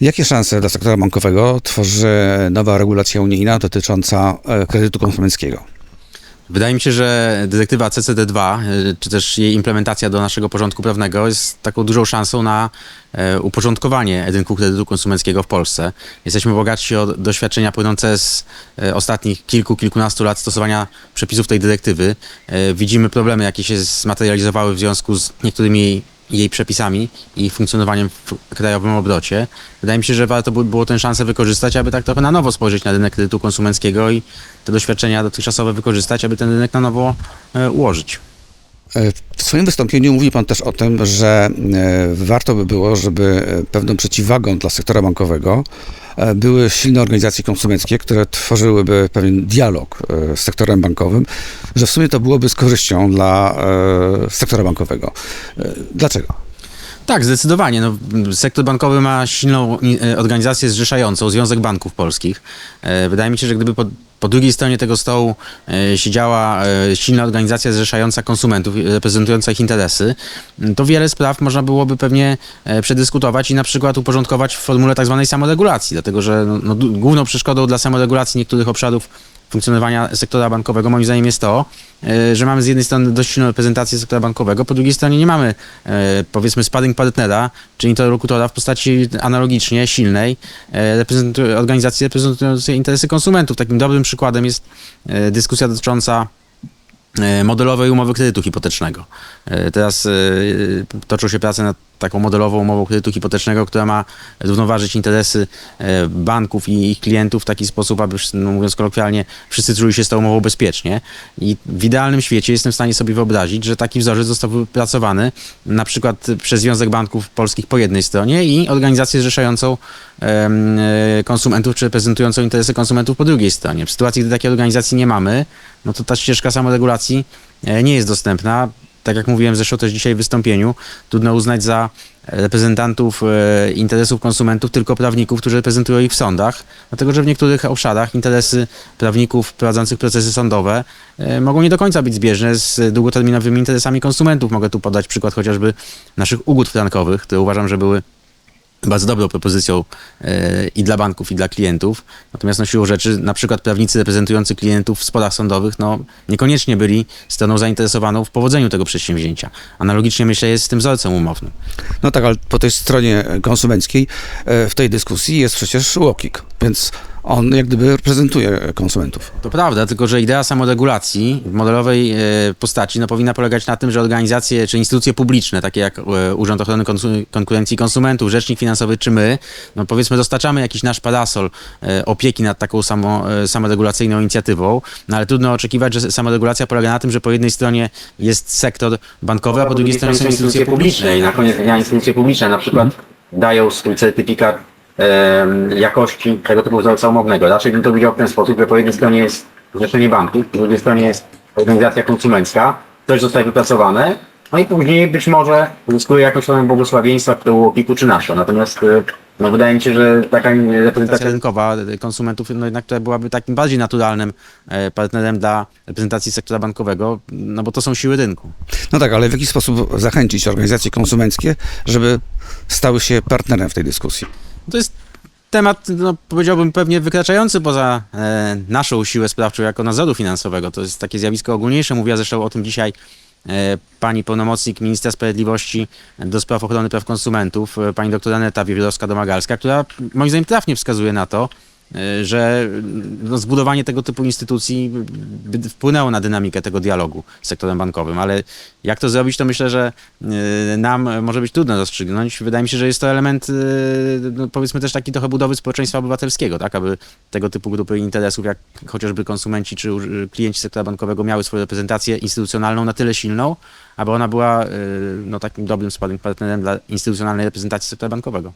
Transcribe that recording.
Jakie szanse dla sektora bankowego tworzy nowa regulacja unijna dotycząca e, kredytu konsumenckiego? Wydaje mi się, że dyrektywa CCD2, y, czy też jej implementacja do naszego porządku prawnego jest taką dużą szansą na e, uporządkowanie rynku kredytu konsumenckiego w Polsce. Jesteśmy bogatsi o doświadczenia płynące z e, ostatnich kilku, kilkunastu lat stosowania przepisów tej dyrektywy. E, Widzimy problemy, jakie się zmaterializowały w związku z niektórymi jej przepisami i funkcjonowaniem w krajowym obrocie. Wydaje mi się, że warto by było tę szansę wykorzystać, aby tak trochę na nowo spojrzeć na rynek kredytu konsumenckiego i te doświadczenia dotychczasowe wykorzystać, aby ten rynek na nowo e, ułożyć. E, W swoim wystąpieniu mówi Pan też o tym, że e, warto by było, żeby pewną przeciwwagą dla sektora bankowego były silne organizacje konsumenckie, które tworzyłyby pewien dialog e, z sektorem bankowym, że w sumie to byłoby z korzyścią dla e, sektora bankowego. E, Dlaczego? Tak, zdecydowanie. No, sektor bankowy ma silną e, organizację zrzeszającą, Związek Banków Polskich. E, Wydaje mi się, że gdyby po, po drugiej stronie tego stołu e, siedziała silna organizacja zrzeszająca konsumentów, reprezentująca ich interesy, to wiele spraw można byłoby pewnie przedyskutować i na przykład uporządkować w formule tak zwanej samoregulacji, dlatego że no, no, główną przeszkodą dla samoregulacji niektórych obszarów funkcjonowania sektora bankowego moim zdaniem jest to, e, że mamy z jednej strony dość silną reprezentację sektora bankowego, po drugiej stronie nie mamy e, powiedzmy sparring partnera, czy interlokutora w postaci analogicznie silnej e, reprezentu- organizacji reprezentującej interesy konsumentów. Takim dobrym przykładem jest dyskusja dotycząca modelowej umowy kredytu hipotecznego. E, Teraz e, toczą się prace nad taką modelową umową kredytu hipotecznego, która ma równoważyć interesy e, banków i ich klientów w taki sposób, aby, no mówiąc kolokwialnie, wszyscy czuli się z tą umową bezpiecznie. I w idealnym świecie jestem w stanie sobie wyobrazić, że taki wzorzec został wypracowany na przykład przez Związek Banków Polskich po jednej stronie i organizację zrzeszającą e, konsumentów, czy reprezentującą interesy konsumentów po drugiej stronie. W sytuacji, gdy takiej organizacji nie mamy, no to ta ścieżka samoregulacji e, nie jest dostępna. Tak jak mówiłem zresztą też dzisiaj w wystąpieniu, trudno uznać za reprezentantów e, interesów konsumentów tylko prawników, którzy reprezentują ich w sądach, dlatego że w niektórych obszarach interesy prawników prowadzących procesy sądowe e, mogą nie do końca być zbieżne z długoterminowymi interesami konsumentów. Mogę tu podać przykład chociażby naszych ugód frankowych, które uważam, że były bardzo dobrą propozycją e, i dla banków, i dla klientów. Natomiast no, siłą rzeczy, na przykład prawnicy reprezentujący klientów w sporach sądowych, no, niekoniecznie byli stroną zainteresowaną w powodzeniu tego przedsięwzięcia. Analogicznie myślę jest z tym wzorcem umownym. No tak, ale po tej stronie konsumenckiej e, w tej dyskusji jest przecież Łokik, więc on jak gdyby reprezentuje konsumentów. To prawda, tylko że idea samoregulacji w modelowej e, postaci no, powinna polegać na tym, że organizacje czy instytucje publiczne, takie jak e, Urząd Ochrony Konkurencji i Konsumentów, Rzecznik Finansowy czy my, no powiedzmy dostarczamy jakiś nasz parasol e, opieki nad taką samo, samoregulacyjną inicjatywą, no ale trudno oczekiwać, że samoregulacja polega na tym, że po jednej stronie jest sektor bankowy, a po drugiej stronie są instytucje publiczne i na koniec dnia instytucje publiczne na przykład dają swój certyfikat jakości tego typu wzorca umownego. Raczej bym to widział w ten sposób, że po jednej stronie jest Zrzeszenie Banków, po drugiej stronie jest organizacja konsumencka, coś zostaje wypracowane, no i później być może zyskuje jakąś formę błogosławieństwa, którą opiku czy naszą. Natomiast y, no, wydaje mi się, że taka reprezentacja rynkowa y, konsumentów no jednak to byłaby takim bardziej naturalnym e, partnerem dla reprezentacji sektora bankowego, no bo to są siły rynku. No tak, ale w jaki sposób zachęcić organizacje konsumenckie, żeby stały się partnerem w tej dyskusji? To jest temat, no, powiedziałbym, pewnie wykraczający poza e, naszą siłę sprawczą jako nadzoru finansowego. To jest takie zjawisko ogólniejsze. Mówiła zresztą o tym dzisiaj e, pani pełnomocnik ministra sprawiedliwości do spraw ochrony praw konsumentów, e, pani doktor Aneta Wiewiórowska-Domagalska, która moim zdaniem trafnie wskazuje na to, że no, zbudowanie tego typu instytucji wpłynęło na dynamikę tego dialogu z sektorem bankowym, ale jak to zrobić, to myślę, że e, nam może być trudno rozstrzygnąć. Wydaje mi się, że jest to element, e, no, powiedzmy też taki trochę budowy społeczeństwa obywatelskiego, tak, aby tego typu grupy interesów, jak chociażby konsumenci czy klienci sektora bankowego miały swoją reprezentację instytucjonalną na tyle silną, aby ona była e, no, takim dobrym sparring partnerem dla instytucjonalnej reprezentacji sektora bankowego.